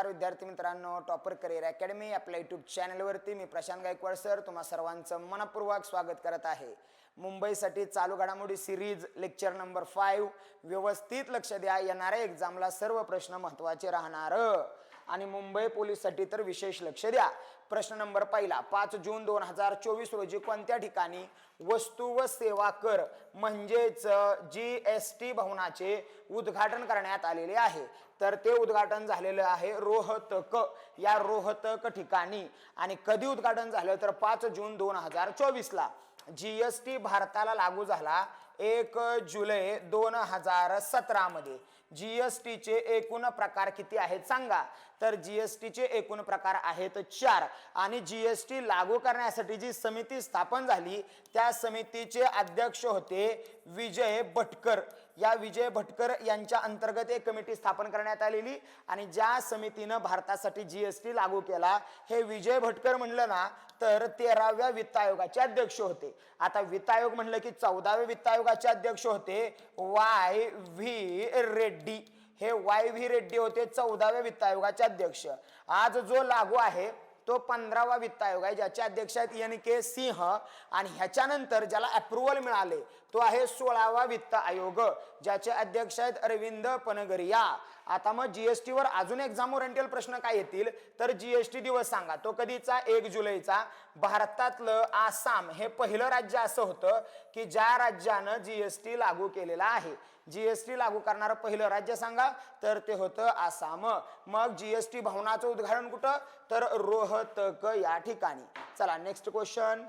नमस्कार विद्यार्थी मित्रांनो टॉपर करिअर अकॅडमी आपल्या यूट्यूब चॅनलवरती मी प्रशांत गायकवाड सर तुम्हा सर्वांचं मनपूर्वक स्वागत करत आहे. मुंबईसाठी चालू घडामोडी सिरीज लेक्चर नंबर फाईव्ह व्यवस्थित लक्ष द्या येणाऱ्या एक्झामला सर्व प्रश्न महत्त्वाचे राहणार. आणि मुंबई पोलीससाठी तर विशेष लक्ष द्या. प्रश्न नंबर पहिला पाच जून दोन हजार चोवीस रोजी कोणत्या ठिकाणी वस्तू व सेवा कर म्हणजेच जी एस टी भवनाचे उद्घाटन करण्यात आलेले आहे? तर ते उद्घाटन झालेलं आहे रोहतक. या रोहतक ठिकाणी आणि कधी उद्घाटन झालं? तर पाच जून दोन हजार चोवीसला. जी एस टी भारताला लागू झाला एक जुलै दोन हजार सतरामध्ये. जी एस टीचे एकूण प्रकार किती आहेत सांगा. तर जी एस टीचे एकूण प्रकार आहेत चार. आणि जी एस टी लागू करण्यासाठी जी समिती स्थापन झाली त्या समितीचे अध्यक्ष होते विजय भटकर. या विजय भटकर यांच्या अंतर्गत एक कमिटी स्थापन करण्यात आलेली आणि ज्या समितीनं भारतासाठी जी एस टी लागू केला हे विजय भटकर म्हणलं ना तर तेराव्या वित्त आयोगाचे अध्यक्ष होते. आता वित्त आयोग म्हणलं की चौदाव्या वित्त आयोगाचे अध्यक्ष होते वाय व्ही रेड्डी. हे वाय व्ही रेड्डी होते चौदाव्या वित्त आयोगाचे अध्यक्ष. आज जो लागू आहे तो पंधरावा वित्त आयोग आहे ज्याचे अध्यक्ष आहेत एन के सिंह आणि ह्याच्यानंतर ज्याला अप्रुव्हल मिळाले तो आहे सोळावा वित्त आयोग ज्याचे अध्यक्ष आहेत अरविंद पनगरिया. आता मग जीएसटी वर अजून एक्झाम ओरिएंटल प्रश्न काय येतील? तर जीएसटी दिवस सांगा. तो कधीचा? एक जुलैचा. भारतातलं आसाम हे पहिलं राज्य असं होतं की ज्या राज्यानं जीएसटी लागू केलेला आहे. जीएसटी लागू करणारं पहिलं राज्य सांगा. तर ते होतं आसाम. मग जीएसटी भवनाचं उद्घाटन कुठं? तर रोहतक या ठिकाणी. चला नेक्स्ट क्वेश्चन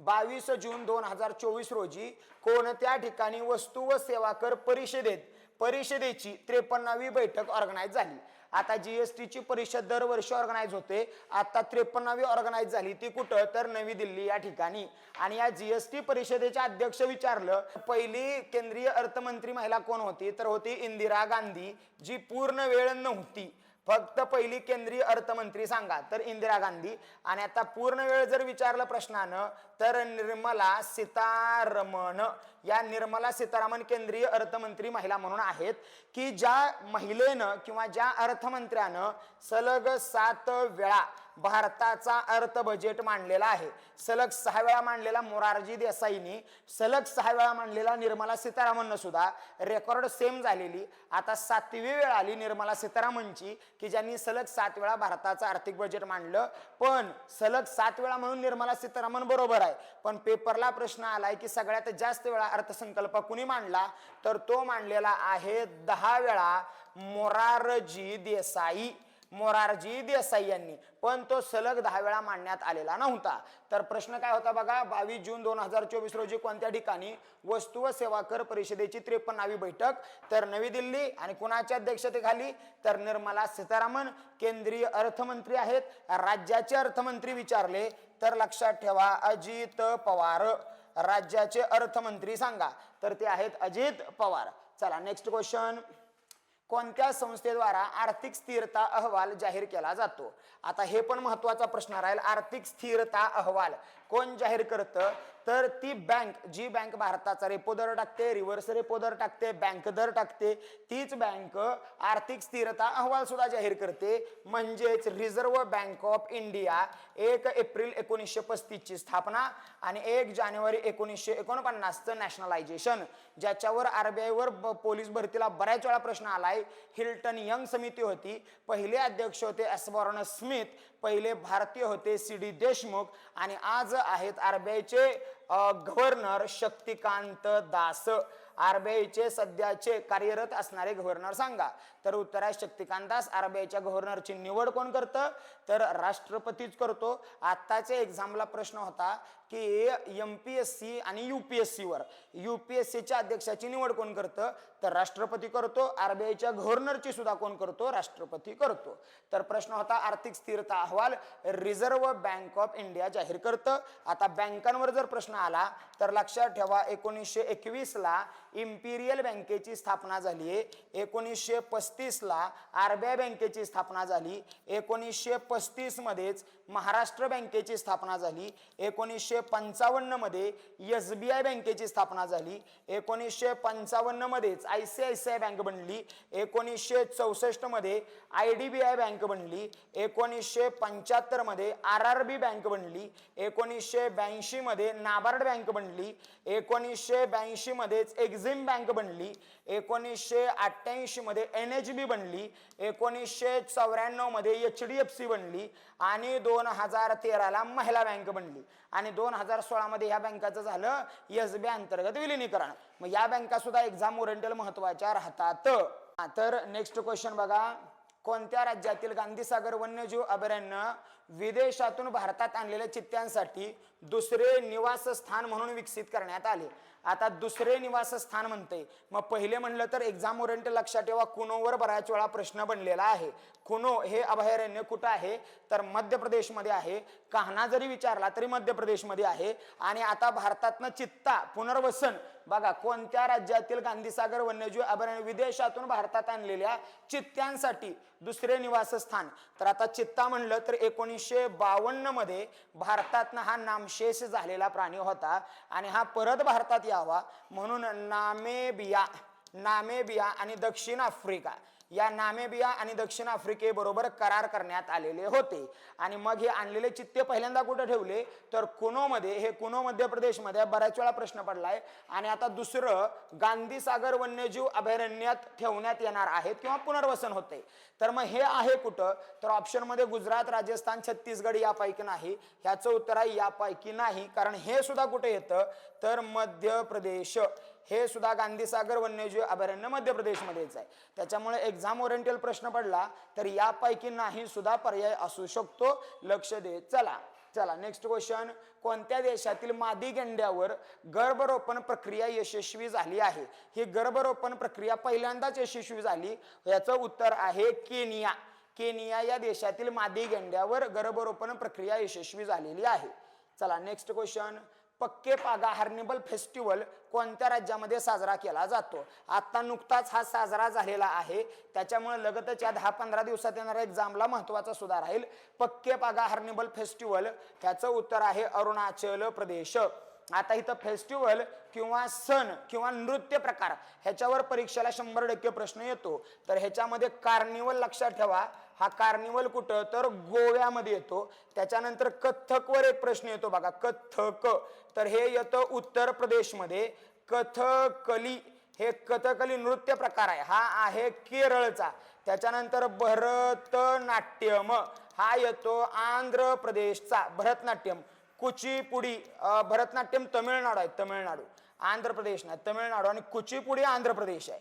बावीस जून दोन हजार चोवीस रोजी कोणत्या ठिकाणी वस्तू व सेवा कर परिषदेत परिषदेची त्रेपन्नावी बैठक ऑर्गनाईज झाली? आता जीएसटीची परिषद दरवर्षी ऑर्गनाईज होते. आता त्रेपन्नावी ऑर्गनाईज झाली. ती कुठं? तर नवी दिल्ली या ठिकाणी. आणि या जीएसटी परिषदेचे अध्यक्ष विचारलं पहिली केंद्रीय अर्थमंत्री महिला कोण होती? तर होती इंदिरा गांधी जी पूर्ण वेळ नव्हती. फक्त पहिली केंद्रीय अर्थमंत्री सांगा तर इंदिरा गांधी. आणि आता पूर्ण वेळ जर विचारलं प्रश्नानं तर निर्मला सीतारमण. या निर्मला सीतारामन केंद्रीय अर्थमंत्री महिला म्हणून आहेत की ज्या महिलेनं किंवा ज्या अर्थमंत्र्यानं सलग सात वेळा भारताचा अर्थ बजेट मांडलेला आहे. सलग सहा वेळा मांडलेला मोरारजी देसाईनी सलग सहा वेळा मांडलेला निर्मला सीतारामन सुद्धा. रेकॉर्ड सेम झालेली. आता सातवी वेळ आली निर्मला सीतारामनची की ज्यांनी सलग सात वेळा भारताचं आर्थिक बजेट मांडलं. पण सलग सात वेळा म्हणून निर्मला सीतारामन बरोबर आहे. पण पेपरला प्रश्न आलाय की सगळ्यात जास्त वेळा अर्थसंकल्प कुणी मांडला? तर तो मांडलेला आहे दहा वेळा मोरारजी देसाई. मोरारजी देसाई यांनी. पण तो सलग दहा वेळा मांडण्यात आलेला नव्हता. तर प्रश्न काय होता बघा बावीस जून दोन हजार चोवीस रोजी कोणत्या ठिकाणी वस्तू व सेवा कर परिषदेची त्रेपन्नावी बैठक? तर नवी दिल्ली आणि कुणाच्या अध्यक्षतेखाली? तर निर्मला सीतारामन केंद्रीय अर्थमंत्री आहेत. राज्याचे अर्थमंत्री विचारले तर लक्षात ठेवा अजित पवार. राज्याचे अर्थमंत्री सांगा तर ते आहेत अजित पवार. चला नेक्स्ट क्वेश्चन कोणत्या संस्थेद्वारा आर्थिक स्थिरता अहवाल जाहीर केला जातो? आता हे पण महत्त्वाचा प्रश्न राहील. आर्थिक स्थिरता अहवाल. कोण जाहीर करतं? तर ती बँक जी बँक भारताचा रेपो दर टाकते रिव्हर्स रेपो दर टाकते बँक दर टाकते तीच बँक आर्थिक स्थिरता अहवाल सुद्धा जाहीर करते. म्हणजेच रिझर्व्ह बँक ऑफ इंडिया एक एप्रिल एकोणीसशे पस्तीसची स्थापना आणि एक जानेवारी एकोणीसशे एकोणपन्नासचं नॅशनलायझेशन ज्याच्यावर आरबीआयवर पोलीस भरतीला बऱ्याच वेळा प्रश्न आलाय. हिल्टन यंग समिती होती. पहिले अध्यक्ष होते एसबॉर्न स्मिथ पहिले भारतीय होते सी डी देशमुख आणि आज आहेत आरबीआयचे गव्हर्नर शक्तिकांत दास. आरबीआयचे सध्याचे कार्यरत असणारे गव्हर्नर सांगा. तर उत्तर आहे शक्तिकांत आरबीआयच्या गव्हर्नरची निवड कोण करतं? तर राष्ट्रपतीच करतो. आत्ताच्या एक्झामला प्रश्न होता की एम पी एस सी आणि यू पी एस सीवर यू पी एस सीच्या अध्यक्षाची निवड कोण करतं? तर राष्ट्रपती करतो. आरबीआयच्या गव्हर्नरची सुद्धा कोण करतो? राष्ट्रपती करतो. तर प्रश्न होता आर्थिक स्थिरता अहवाल. रिझर्व्ह बँक ऑफ इंडिया जाहीर करतं. आता बँकांवर जर प्रश्न आला तर लक्षात ठेवा एकोणीसशे एकवीसला इम्पिरियल बँकेची स्थापना झाली आहे एकोणीसशे पस्तीस ला आरबीआय बँकेची स्थापना झाली. एकोणीसशे पस्तीसमध्येच महाराष्ट्र बँकेची स्थापना झाली. एकोणीसशे पंचावन्नमध्ये एस बी आय बँकेची स्थापना झाली. एकोणीसशे पंचावन्नमध्येच I C I C I bank बनली. एकोणीसशे चौसष्टमध्ये I D B I bank बनली. एकोणीसशे पंच्याहत्तरमध्ये आर आर बी बँक बनली. एकोणीसशे ब्याऐंशीमध्ये नाबार्ड बँक बनली. एकोणीसशे ब्याऐंशीमध्येच एक्झिम बँक बनली. एकोणीसशे अठ्ठ्याऐंशीमध्ये एन एच बी बनली एकोणीसशे चौऱ्याण्णवमध्ये एच डी एफ सी बनली आणि दोन हजार तेराला महिला बँक बनली. आणि दोन हजार सोळामध्ये ह्या बँकाचं झालं एस बी अंतर्गत विलिनीकरण. मग या बँकासुद्धा एक्झाम ओरिएंटल महत्त्वाच्या राहतात. तर नेक्स्ट क्वेश्चन बघा. कोणत्या राज्यातील गांधीसागर वन्यजीव अभयारण्य विदेशातून भारतात आणलेल्या चित्त्यांसाठी दुसरे निवासस्थान म्हणून विकसित करण्यात आले? आता दुसरे निवासस्थान म्हणते. मग पहिले म्हणलं तर एक्झाम ओरिएंट लक्षात ठेवा कुनोवर बऱ्याच वेळा प्रश्न बनलेला आहे. कुनो हे अभयारण्य कुठं आहे? तर मध्य प्रदेशमध्ये आहे. कान्हा जरी विचारला तरी मध्य प्रदेशमध्ये आहे. आणि आता भारतातनं चित्ता पुनर्वसन बघा कोणत्या राज्यातील गांधीसागर वन्यजीव अभयारण्य विदेशातून भारतात आणलेल्या चित्त्यांसाठी दुसरे निवासस्थान? तर आता चित्ता म्हणलं तर एकोणीसशे बावन्नमध्ये भारतातनं हा नामशेष झालेला प्राणी होता आणि हा परत भारतात यावा म्हणून नामेबिया नामेबिया आणि दक्षिण आफ्रिका. या नामेबिया आणि दक्षिण आफ्रिकेबरोबर करार करण्यात आलेले होते. आणि मग हे आणलेले चित्ते पहिल्यांदा कुठे ठेवले? तर कुनोमध्ये. हे कुनो मध्य प्रदेशमध्ये. बऱ्याच वेळा प्रश्न पडलाय. आणि आता दुसरं गांधी सागर वन्यजीव अभयारण्यात ठेवण्यात येणार आहेत किंवा पुनर्वसन होते. तर मग हे आहे कुठं? तर ऑप्शनमध्ये गुजरात राजस्थान छत्तीसगड यापैकी नाही. ह्याचं उत्तर आहे यापैकी नाही. कारण हे सुद्धा कुठे येतं? तर मध्य प्रदेश. हे सुद्धा गांधीसागर वन्यजीव अभयारण्य मध्य प्रदेशमध्येच आहे. त्याच्यामुळे एक्झाम ओरिएंटल प्रश्न पडला तर यापैकी नाही सुद्धा पर्याय असू शकतो. लक्ष दे. चला चला. नेक्स्ट क्वेश्चन कोणत्या देशातील मादी गेंड्यावर गर्भरोपण प्रक्रिया यशस्वी झाली आहे? ही गर्भरोपण प्रक्रिया पहिल्यांदाच यशस्वी झाली. याचं उत्तर आहे केनिया. केनिया या देशातील मादी गेंड्यावर गर्भरोपण प्रक्रिया यशस्वी झालेली आहे. चला नेक्स्ट क्वेश्चन पक्के पागा हार्निबल फेस्टिवल कोणत्या राज्यामध्ये साजरा केला जातो? आत्ता नुकताच हा साजरा झालेला आहे. त्याच्यामुळे लगतच या दहा पंधरा दिवसात येणाऱ्या एक्झामला महत्त्वाचा सुधार राहील. पक्के पागा हार्निबल फेस्टिवल ह्याचं उत्तर आहे अरुणाचल प्रदेश. आता इथं फेस्टिवल किंवा सण किंवा नृत्य प्रकार ह्याच्यावर परीक्षेला शंभर टक्के प्रश्न येतो. तर ह्याच्यामध्ये कार्निवल लक्षात ठेवा. हा कार्निवल कुठं? तर गोव्यामध्ये येतो. त्याच्यानंतर कथ्थकवर एक प्रश्न येतो बघा. कथ्थक तर हे येतं उत्तर प्रदेशमध्ये. कथकली. हे कथकली नृत्य प्रकार आहे. हा आहे केरळचा. त्याच्यानंतर भरतनाट्यम. हा येतो आंध्र प्रदेशचा. भरतनाट्यम. कुचीपुडी भरतनाट्यम तमिळनाडू आहे. तमिळनाडू. आंध्र प्रदेश नाही. तमिळनाडू आणि कुचीपुडी आंध्र प्रदेश आहे.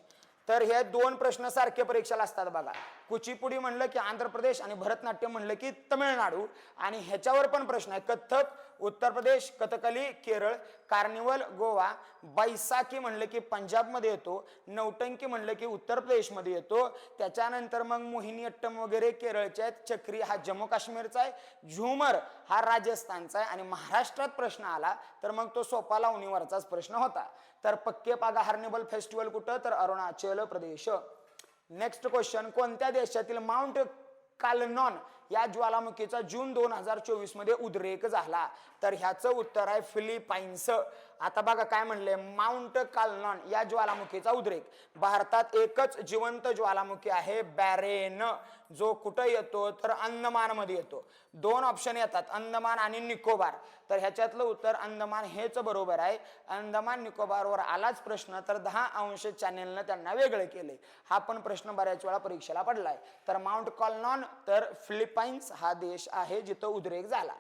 तर हे दोन प्रश्न सारखे परीक्षेला असतात बघा. कुचीपुडी म्हणलं की आंध्र प्रदेश आणि भरतनाट्यम म्हणलं की तमिळनाडू. आणि ह्याच्यावर पण प्रश्न आहे. कथ्थक उत्तर प्रदेश कथकली केरळ कार्निवल गोवा बैसाखी म्हणलं की पंजाबमध्ये येतो नौटंकी म्हणलं की उत्तर प्रदेशमध्ये येतो. त्याच्यानंतर मग मोहिनीअट्टम वगैरे केरळचे आहेत चक्री हा जम्मू काश्मीरचा आहे झुमर हा राजस्थानचा आहे आणि महाराष्ट्रात प्रश्न आला तर मग तो सोपा लावणीवरचाच प्रश्न होता. तर पक्के पागा हार्निबल फेस्टिवल कुठं? तर अरुणाचल प्रदेश. नेक्स्ट क्वेश्चन कोणत्या देशातील माउंट कालनॉन या ज्वालामुखीचा जून दोन हजार चोवीसमध्ये उद्रेक झाला. तर ह्याचं उत्तर आहे फिलिपाईन्स आता बघा काय म्हणले? माउंट कालनॉन या ज्वालामुखीचा उद्रेक. भारतात एकच जिवंत ज्वालामुखी आहे बॅरेन. जो कुठं येतो? तर अंदमानमध्ये येतो. दोन ऑप्शन येतात अंदमान आणि निकोबार. तर ह्याच्यातलं उत्तर अंदमान हेच बरोबर आहे. अंदमान निकोबारवर आलाच प्रश्न तर दहा अंश चॅनेलनं त्यांना वेगळं केले. हा पण प्रश्न बऱ्याच वेळा परीक्षेला पडलाय. तर माउंट कॉलनॉन तर फिलिपाईन्स हा देश आहे जिथं उद्रेक झाला.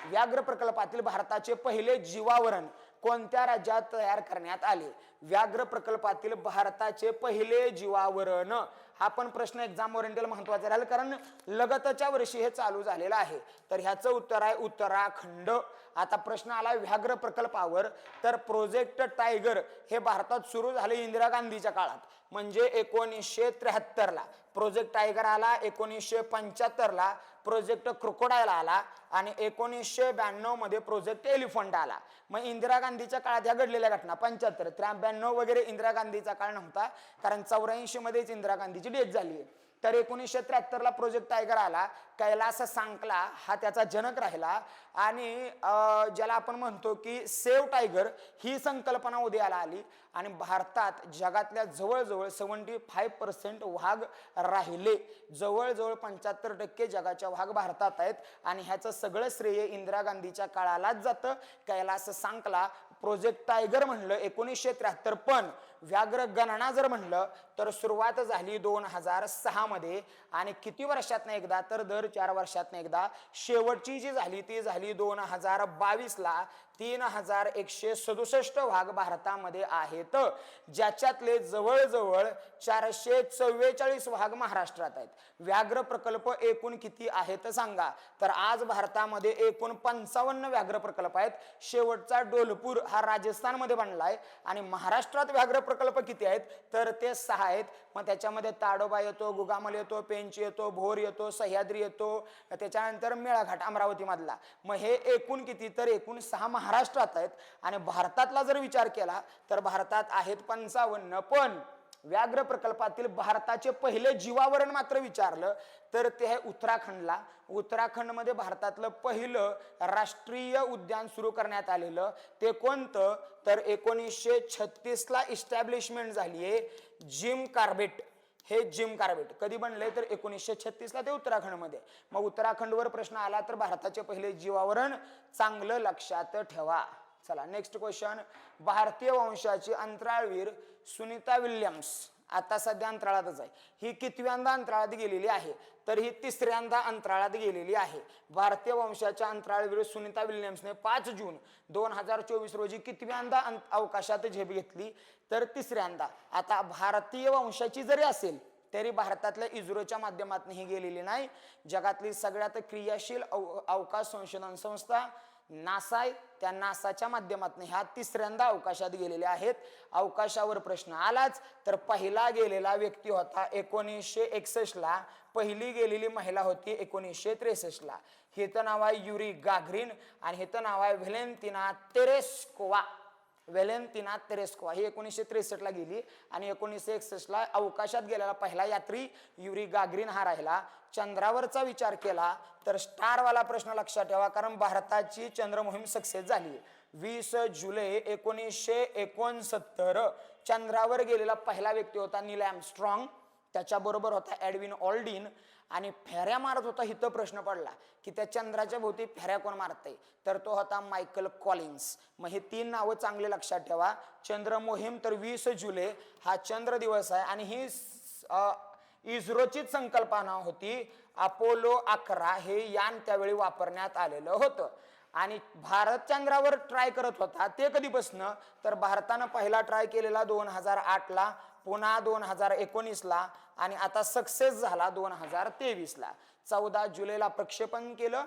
व्याघ्र प्रकल्पातील भारताचे पहिले जीवावरण कोणत्या राज्यात तयार करण्यात आले? व्याघ्र प्रकल्पातील भारताचे पहिले जीवावरण. हा पण प्रश्न एक्झाम ओरिएंटल महत्त्वाचा राहील कारण लगतच्या वर्षी हे चालू झालेलं आहे. तर ह्याचं उत्तर आहे उत्तराखंड. आता प्रश्न आला व्याघ्र प्रकल्पावर. तर प्रोजेक्ट टायगर हे भारतात सुरू झाले इंदिरा गांधीच्या काळात. म्हणजे एकोणीसशे त्र्याहत्तरला. प्रोजेक्ट टायगर आला एकोणीसशे पंच्याहत्तरला. प्रोजेक्ट क्रोकोडाईल आला आणि एकोणीसशे ब्याण्णवमध्ये प्रोजेक्ट एलिफंट आला. मग इंदिरा गांधीच्या काळात ह्या घडलेल्या घटना पंच्याहत्तर त्र्याण्णव वगैरे इंदिरा गांधीचा काळ नव्हता कारण चौऱ्याऐंशी मध्येच इंदिरा गांधीची डेथ झाली तर एकोणीसशे त्र्याहत्तरला प्रोजेक्ट टायगर आला. कैलास सांकला हा त्याचा जनक राहिला. आणि ज्याला आपण म्हणतो की सेव टायगर ही संकल्पना उदयाला आली. आणि भारतात जगातल्या जवळजवळ सेवन्टी फाईव्ह पर्सेंट वाघ राहिले. जवळजवळ पंच्याहत्तर टक्के जगाच्या वाघ भारतात आहेत. आणि ह्याचं सगळं श्रेय इंदिरा गांधीच्या काळालाच जातं. कैलास सांकला प्रोजेक्ट टायगर म्हणलं एकोणीसशे त्र्याहत्तर. पण व्याघ्र गणना जर म्हणलं तर सुरुवात झाली दोन हजार सहामध्ये आणि किती वर्षातनं एकदा? तर दर चार वर्षातनं एकदा. शेवटची जी झाली ती झाली दोन हजार बावीसला. तीन हजार एकशे सदुसष्ट भाग भारतामध्ये आहेत. ज्याच्यातले जवळजवळ चारशे चव्वेचाळीस भाग महाराष्ट्रात आहेत. व्याघ्र प्रकल्प एकूण किती आहेत सांगा. तर आज भारतामध्ये एकूण पंचावन्न व्याघ्र प्रकल्प आहेत. शेवटचा डोलपूर हा राजस्थानमध्ये बनलाय. आणि महाराष्ट्रात व्याघ्र प्रकल्प किती आहेत? तर ते सहा आहेत. मग त्याच्यामध्ये ताडोबा येतो गुगामल येतो पेंच येतो भोर येतो सह्याद्री येतो. त्याच्यानंतर मेळाघाट अमरावतीमधला. मग हे एकूण किती? तर एकूण सहा महाराष्ट्रात आहेत. आणि भारतातला जर विचार केला तर भारतात आहेत पंचावन्न. पण व्याघ्र प्रकल्पातील भारताचे पहिले जीवावरण मात्र विचारलं तर ते आहे उत्तराखंडला. उत्तराखंडमध्ये भारतातलं पहिलं राष्ट्रीय उद्यान सुरू करण्यात आलेलं. ते कोणतं? तर एकोणीसशे छत्तीसला इस्टॅब्लिशमेंट झाली आहे जिम कार्बेट. हे जिम कार्बेट. कधी बनले तर एकोणीसशे छत्तीसला ते उत्तराखंडमध्ये. मग उत्तराखंडवर प्रश्न आला तर भारताचे पहिले जीवावरण चांगलं लक्षात ठेवा. चला नेक्स्ट क्वेश्चन भारतीय वंशाची अंतराळवीर सुनीता विल्यम्स. आता सध्या अंतराळातच आहे. ही कितव्यांदा अंतराळात गेलेली आहे? तर ही तिसऱ्यांदा अंतराळात गेलेली आहे. भारतीय वंशाच्या अंतराळवीर सुनीता विल्यम्सने पाच जून दोन हजार चोवीस रोजी कितव्यांदा अंत- अवकाशात झेप घेतली? तर तिसऱ्यांदा. आता भारतीय वंशाची जरी असेल तरी भारतातल्या इस्रोच्या माध्यमातून ही गेलेली नाही. जगातली सगळ्यात क्रियाशील अव- अवकाश संशोधन संस्था नासा आहे. त्या नासाच्या माध्यमातून ह्या तिसऱ्यांदा अवकाशात गेलेल्या आहेत. अवकाशावर प्रश्न आलाच. तर पहिला गेलेला व्यक्ती होता एकोणीसशे एकसष्टला पहिली गेलेली महिला होती एकोणीसशे त्रेसष्टला हिचं नाव आहे युरी गागरीन आणि हिचं नाव आहे व्हॅलेंटिना तेरेस्कोवा. व्हॅलेंटिना तेरेस्कोवा ही एकोणीसशे त्रेसष्टला गेली आणि एकोणीसशे एकसष्टला अवकाशात गेलेला पहिला यात्री युरी गागरीन हा राहिला. चंद्रावरचा विचार केला तर स्टारवाला प्रश्न लक्षात ठेवा कारण भारताची चंद्र मोहीम सक्सेस झाली. वीस जुलै एकोणीसशे एकोणसत्तर चंद्रावर गेलेला पहिला व्यक्ती होता नील ॲमस्ट्रॉंग त्याच्याबरोबर होता ॲडविन ऑल्डिन. आणि फेऱ्या मारत होता इथं प्रश्न पडला की त्या चंद्राच्या भोवती फेऱ्या कोण मारते तर तो होता मायकल कॉलिन्स. मग हे तीन नावं चांगले लक्षात ठेवा. चंद्र मोहीम तर वीस जुलै हा चंद्र दिवस आहे आणि ही इस्रोचीच संकल्पना होती. अपोलो अकरा हे यान त्यावेळी वापरण्यात आलेलं होतं. आणि भारत चंद्रावर ट्राय करत होता ते कधीपासून? तर भारतानं पहिला ट्राय केलेला दोन हजार आठला पुन्हा दोन हजार एकोणीसला आणि आता सक्सेस झाला दोन हजार तेवीसला. चौदा जुलैला प्रक्षेपण केलं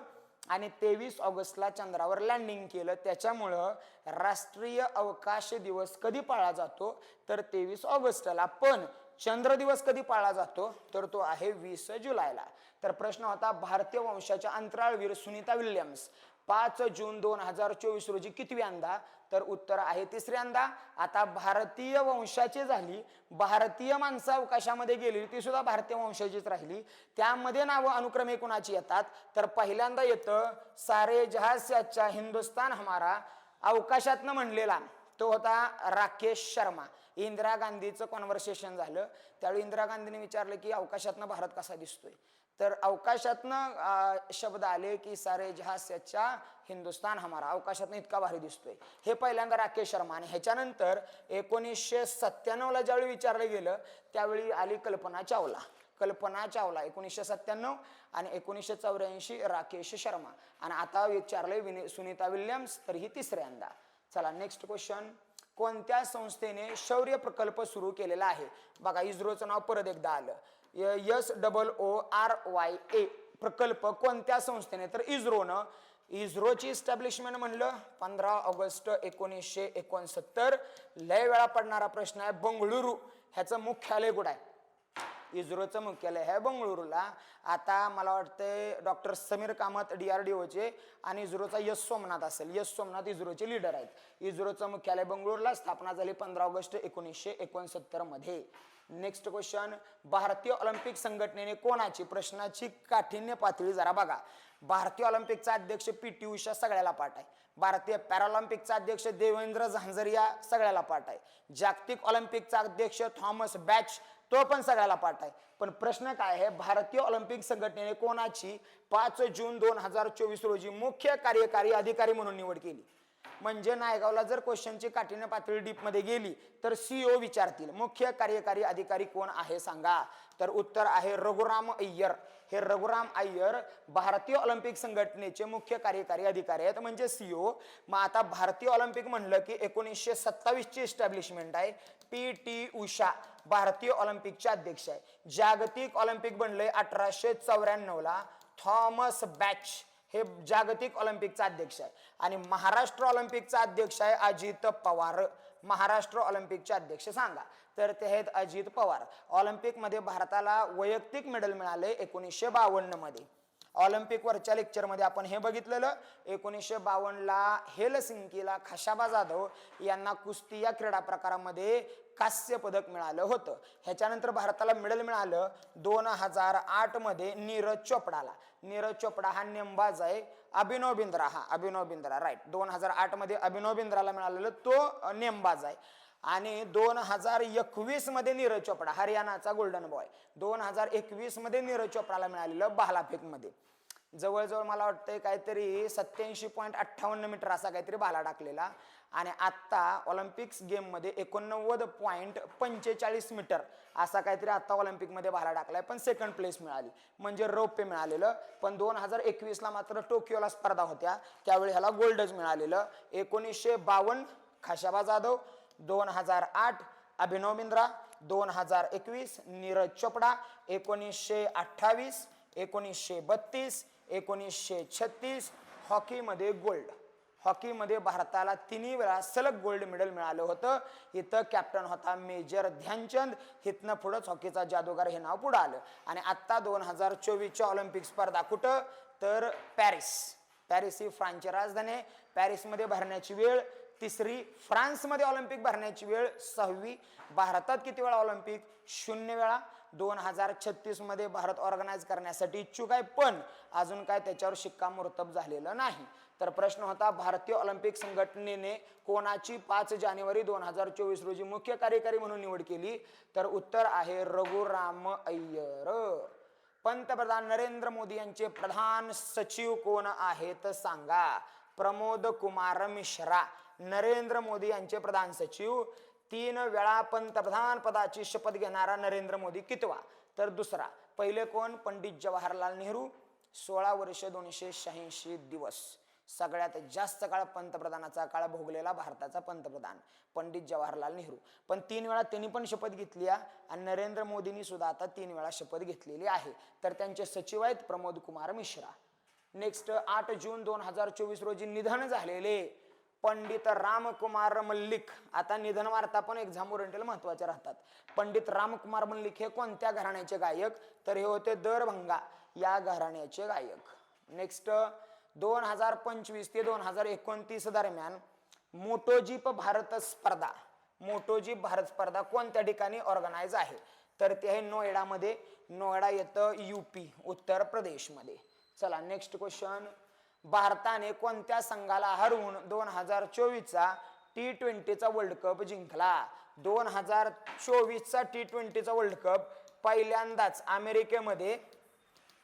आणि तेवीस ऑगस्टला चंद्रावर लँडिंग केलं. त्याच्यामुळं राष्ट्रीय अवकाश दिवस कधी पाळला जातो? तर तेवीस ऑगस्टला. पण चंद्र दिवस कधी पाळला जातो? तर तो आहे वीस जुलैला. तर प्रश्न होता भारतीय वंशाच्या अंतराळवीर सुनीता विल्यम्स. पाच जून दोन हजार चोवीस रोजी कितव्यांदा तर उत्तर आहे तिसऱ्यांदा आता भारतीय वंशाची झाली. भारतीय माणसं अवकाशामध्ये गेली. ती सुद्धा भारतीय वंशाचीच राहिली. त्यामध्ये नावं अनुक्रमे कुणाची येतात? तर पहिल्यांदा येतं सारे जहाज से हिंदुस्तान हमारा. अवकाशातनं म्हणलेला तो होता राकेश शर्मा. इंदिरा गांधीचं कॉन्व्हर्सेशन झालं. त्यावेळी इंदिरा गांधीने विचारलं की अवकाशातनं भारत कसा दिसतोय? तर अवकाशातनं शब्द आले की सारे जहास्याच्या हिंदुस्थान हिंदुस्तान हमारा. अवकाशातनं इतका भारी दिसतोय. हे पहिल्यांदा राकेश शर्मा आणि ह्याच्यानंतर एकोणीसशे सत्त्याण्णवला ज्यावेळी विचारलं गेलं त्यावेळी आली कल्पना चावला. कल्पना चावला एकोणीसशे सत्त्याण्णव आणि एकोणीसशे चौऱ्याऐंशी राकेश शर्मा. आणि आता विचारलंय विनी सुनीता विल्यम्स तर ही तिसऱ्यांदा. चला नेक्स्ट क्वेश्चन कोणत्या संस्थेने शौर्य प्रकल्प सुरू केलेला आहे? बघा इस्रोचं नाव परत एकदा आलं. S double O R Y A प्रकल्प कोणत्या संस्थेने? तर इस्रोनं इस्रोची इस्टॅब्लिशमेंट म्हणलं पंधरा ऑगस्ट एकोणीसशे एकोणसत्तर. लय वेळा पडणारा प्रश्न आहे बंगळुरू ह्याचं मुख्यालय कुठं आहे? इस्रोचं मुख्यालय आहे बंगळुरूला. आता मला वाटतंय doctor Sameer Kamat D R D ओचे आणि इस्रोचा यश सोमनाथ असेल. यश सोमनाथ इस्रोचे लीडर आहेत. इस्रोचं मुख्यालय बंगळुरूला स्थापना झाली पंधरा ऑगस्ट एकोणीसशे एकोणसत्तरमध्ये. नेक्स्ट क्वेश्चन भारतीय ऑलिम्पिक संघटनेने कोणाची प्रश्नाची काठिण्य पातळी जरा बघा. भारतीय ऑलिम्पिकचा अध्यक्ष पी टी उषा सगळ्याला पाठ आहे. भारतीय पॅराऑलिम्पिकचा अध्यक्ष देवेंद्र झांझरिया सगळ्याला पाठ आहे. जागतिक ऑलिम्पिकचा अध्यक्ष थॉमस बॅच तो पण सगळ्याला पाठ आहे. पण प्रश्न काय आहे? भारतीय ऑलिम्पिक संघटनेने कोणाची पाच जून दोन हजार चोवीस रोजी मुख्य कार्यकारी अधिकारी म्हणून निवड केली? म्हणजे नायगावला जर क्वेश्चनची काठीण्य पातळी डीपमध्ये गेली तर सीओ विचारतील मुख्य कार्यकारी अधिकारी कोण आहे सांगा? तर उत्तर आहे रघुराम अय्यर. हे रघुराम अय्यर भारतीय ऑलिम्पिक संघटनेचे मुख्य कार्यकारी अधिकारी आहेत म्हणजे सीओ मग आता भारतीय ऑलिम्पिक म्हणलं की एकोणीसशे सत्तावीस ची एस्टॅब्लिशमेंट आहे. पी टी उषा भारतीय ऑलिम्पिकचे अध्यक्ष आहे. जागतिक ऑलिम्पिक बनलंय अठराशे चौऱ्याण्णव ला थॉमस बॅच हे जागतिक ऑलिम्पिकचा अध्यक्ष आहे. आणि महाराष्ट्र ऑलिम्पिकचा अध्यक्ष आहे अजित पवार. महाराष्ट्र ऑलिम्पिकचे अध्यक्ष सांगा. तर ते आहेत अजित पवार. ऑलिम्पिकमध्ये भारताला वैयक्तिक मेडल मिळाले एकोणीसशे बावन्नमध्ये ऑलिम्पिकवरच्या लेक्चरमध्ये आपण हे बघितलेलं. एकोणीसशे बावन्नला हेलसिंकीला खशाबा जाधव यांना कुस्ती या क्रीडा प्रकारामध्ये कांस्य पदक मिळालं होतं. ह्याच्यानंतर भारताला मेडल मिळालं. दोन हजार आठमध्ये नीरज चोपडाला. नीरज चोपडा हा नेमबाज आहे. अभिनव बिंद्रा हा अभिनव बिंद्रा राईट दोन हजार आठमध्ये अभिनव बिंद्राला मिळालेलं तो नेमबाज आहे. आणि दोन हजार एकवीसमध्ये नीरज चोपडा हरियाणाचा गोल्डन बॉय दोन हजार एकवीसमध्ये नीरज चोपडाला मिळालेलं भालाफेकमध्ये जवळजवळ मला वाटतंय काहीतरी सत्याऐंशी पॉईंट अठ्ठावन्न मीटर असा काहीतरी भाला टाकलेला. आणि आत्ता ऑलिम्पिक्स गेममध्ये एकोणनव्वद पॉईंट पंचेचाळीस मीटर असा काहीतरी आत्ता ऑलिम्पिकमध्ये भाला टाकलाय. पण सेकंड प्लेस मिळाली. म्हणजे रौप्य मिळालेलं. पण दोन हजार एकवीसला मात्र टोकियोला स्पर्धा होत्या. त्यावेळी ह्याला गोल्डच मिळालेलं. एकोणीसशे बावन्न खाशाबा जाधव दोन हजार आठ अभिनव बिंद्रा दोन हजार एकवीस नीरज चोपडा एकोणीसशे अठ्ठावीस एकोणीसशे बत्तीस एकोणीसशे छत्तीस हॉकीमध्ये गोल्ड. हॉकीमध्ये भारताला तिन्ही वेळा सलग गोल्ड मेडल मिळालं होतं. इथं कॅप्टन होता मेजर ध्यानचंद. इथनं पुढंच हॉकीचा जादूगार हे नाव पुढं आलं. आणि आत्ता दोन हजार चोवीसच्या ऑलिम्पिक स्पर्धा कुठं? तर पॅरिस. पॅरिस ही फ्रान्सची राजधानी आहे. पॅरिसमध्ये भरण्याची वेळ तिसरी फ्रान्समध्ये ऑलिम्पिक भरण्याची वेळ सहावी. भारतात किती वेळा ऑलिम्पिक? शून्य वेळा. दोन हजार छत्तीसमध्ये भारत ऑर्गनाईज करण्यासाठी इच्छुक आहे पण अजून काय त्याच्यावर शिक्कामोर्तब झालेलं नाही. तर प्रश्न होता भारतीय ऑलिम्पिक संघटनेने कोणाची पाच जानेवारी दोन हजार चोवीस रोजी मुख्य कार्यकारी म्हणून निवड केली? तर उत्तर आहे रघुराम अय्यर. पंतप्रधान नरेंद्र मोदी यांचे प्रधान सचिव कोण आहेत सांगा? प्रमोद कुमार मिश्रा. नरेंद्र मोदी यांचे प्रधान सचिव तीन वेळा पंतप्रधान पदाची शपथ घेणारा नरेंद्र मोदी कितवा? तर दुसरा पहिले कोण? पंडित जवाहरलाल नेहरू. सोळा वर्ष दोनशे शहाऐंशी दिवस. सगळ्यात जास्त काळ पंतप्रधानाचा काळ भोगलेला भारताचा पंतप्रधान पंडित जवाहरलाल नेहरू. पण तीन वेळा त्यांनी पण शपथ घेतली आहे आणि नरेंद्र मोदींनी सुद्धा आता तीन वेळा शपथ घेतलेली आहे. तर त्यांचे सचिव आहेत प्रमोद कुमार मिश्रा. नेक्स्ट आठ जून दोन हजार चोवीस रोजी निधन झालेले. पंडित रामकुमार मल्लिक. आता निधन वार्ता पण एक्झाम ओरिएंटल महत्त्वाच्या राहतात. पंडित रामकुमार मल्लिक हे कोणत्या घराण्याचे गायक? तर हे होते दरभंगा या घराण्याचे गायक. नेक्स्ट दोन हजार पंचवीस ते दोन हजार एकोणतीस दरम्यान मोटोजीप भारत स्पर्धा. मोटोजीप भारत स्पर्धा कोणत्या ठिकाणी ऑर्गनाईज आहे? तर ते आहे नोएडामध्ये. नोएडा येतं युपी उत्तर प्रदेशमध्ये. चला नेक्स्ट क्वेश्चन भारताने कोणत्या संघाला हरवून दोन हजार चोवीसचा टी ट्वेंटीचा वर्ल्ड कप जिंकला? दोन हजार चोवीसचा टी ट्वेंटीचा वर्ल्ड कप पहिल्यांदाच अमेरिकेमध्ये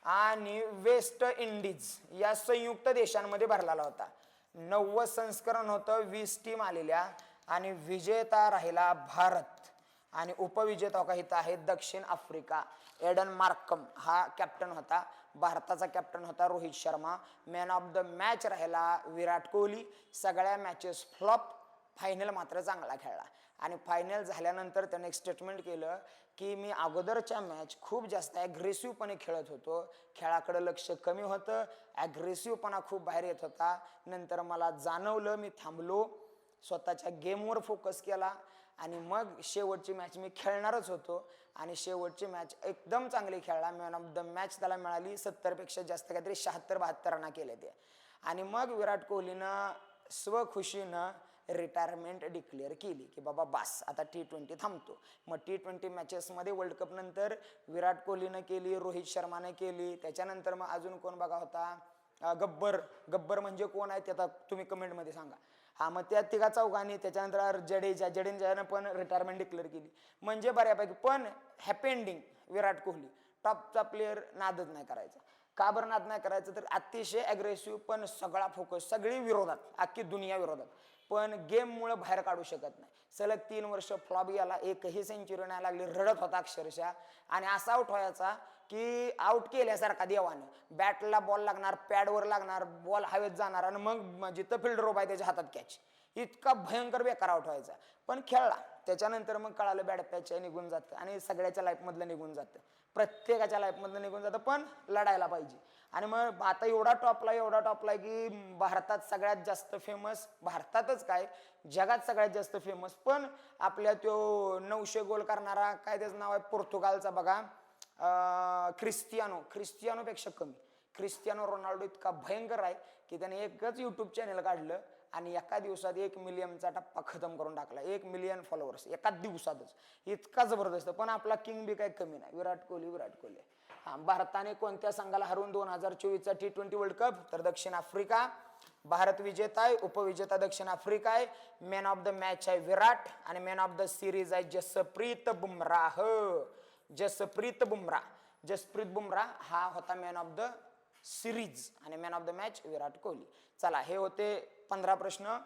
आणि वेस्ट इंडिज या संयुक्त देशांमध्ये भरलेला होता. नव्वद संस्करण होतं वीस टीम आलेल्या आणि विजेता राहिला भारत. आणि उपविजेता का इथं आहे दक्षिण आफ्रिका. एडन मार्कम हा कॅप्टन होता. भारताचा कॅप्टन होता Rohit Sharma. Man of the match राहिला विराट कोहली. सगळ्या मॅचेस फ्लॉप फायनल मात्र चांगला खेळला. आणि फायनल झाल्यानंतर त्याने एक स्टेटमेंट केलं की मी अगोदरच्या मॅच खूप जास्त ॲग्रेसिव्हपणे खेळत होतो. खेळाकडं लक्ष कमी होतं. ॲग्रेसिव्हपणा खूप बाहेर येत होता. नंतर मला जाणवलं मी थांबलो. स्वतःच्या गेमवर फोकस केला. आणि मग शेवटची मॅच मी खेळणारच होतो. आणि शेवटची मॅच एकदम चांगली खेळला. मॅन ऑफ द मॅच त्याला मिळाली सत्तरपेक्षा जास्त काहीतरी शहात्तर बहात्तर रना केले ते. आणि मग विराट कोहलीनं स्वखुशीनं रिटायरमेंट डिक्लेअर केली की बाबा बास आता टी ट्वेंटी थांबतो. मग टी ट्वेंटी मॅचेसमध्ये वर्ल्ड कपनंतर विराट कोहलीनं केली रोहित शर्माने केली. त्याच्यानंतर मग अजून कोण बघा होता? गब्बर. गब्बर म्हणजे कोण आहे ते आता तुम्ही कमेंटमध्ये सांगा. हा मग त्या तिघा चौघांनी त्याच्यानंतर जडेजा जडेजानं पण रिटायरमेंट डिक्लेअर केली. म्हणजे बऱ्यापैकी पण हॅपी एंडिंग विराट कोहली. टॉपचा प्लेअर नादच नाही करायचा. का बरं नाद नाही करायचं? तर अतिशय अग्रेसिव्ह पण सगळा फोकस सगळी विरोधात अख्खी दुनिया विरोधात. पण गेममुळं बाहेर काढू शकत नाही. सलग तीन वर्ष फ्लॉप गेला एकही सेंचुरी नाही लागली रडत होता अक्षरशः. आणि असा आउट व्हायचा की आउट केल्यासारखा देवानं. बॅटला बॉल लागणार पॅडवर लागणार बॉल हवेत जाणार आणि मग जिथं फिल्डर उभा आहे त्याच्या हातात कॅच इतका भयंकर बेकार आउट व्हायचा. पण खेळला. त्याच्यानंतर मग कळालं बॅड पॅच निघून जातं आणि सगळ्याच्या लाईफमधलं निघून जातं. प्रत्येकाच्या लाईफमधनं निघून जातं पण लढायला पाहिजे. आणि मग आता एवढा टॉपला एवढा टॉपला की भारतात सगळ्यात जास्त फेमस भारतातच काय जगात सगळ्यात जास्त फेमस पण आपल्या तो नऊशे गोल करणारा काय त्याचं नाव आहे पोर्तुगालचा बघा ख्रिस्तियानो क्रिस्टियानो कमी. क्रिस्टियानो रोनाल्डो इतका भयंकर आहे की त्याने एकच यूट्यूब चॅनल काढलं आणि एका दिवसात एक मिलियनचा टप्पा खतम करून टाकला. एक मिलियन फॉलोअर्स एका दिवसातच. इतका जबरदस्त. पण आपला किंग बी काही कमी नाही. विराट कोहली विराट कोहली. हा भारताने कोणत्या संघाला हरवून दोन हजार चोवीसचा टी ट्वेंटी वर्ल्ड कप तर दक्षिण आफ्रिका. भारत विजेता आहे उपविजेता दक्षिण आफ्रिका आहे. मॅन ऑफ द मॅच आहे विराट आणि मॅन ऑफ द सिरीज आहे जसप्रीत बुमराह. जसप्रीत बुमराह. जसप्रीत बुमराह हा होता मॅन ऑफ द सिरीज आणि man of the match Virat Kohli. चला हे होते पंधरा प्रश्न.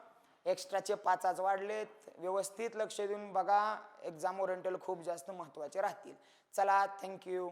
एक्स्ट्राचे पाच आज वाढलेत. व्यवस्थित लक्ष देऊन बघा. एक्झाम ओरिएंटल खूप जास्त महत्त्वाचे राहतील. चला थँक्यू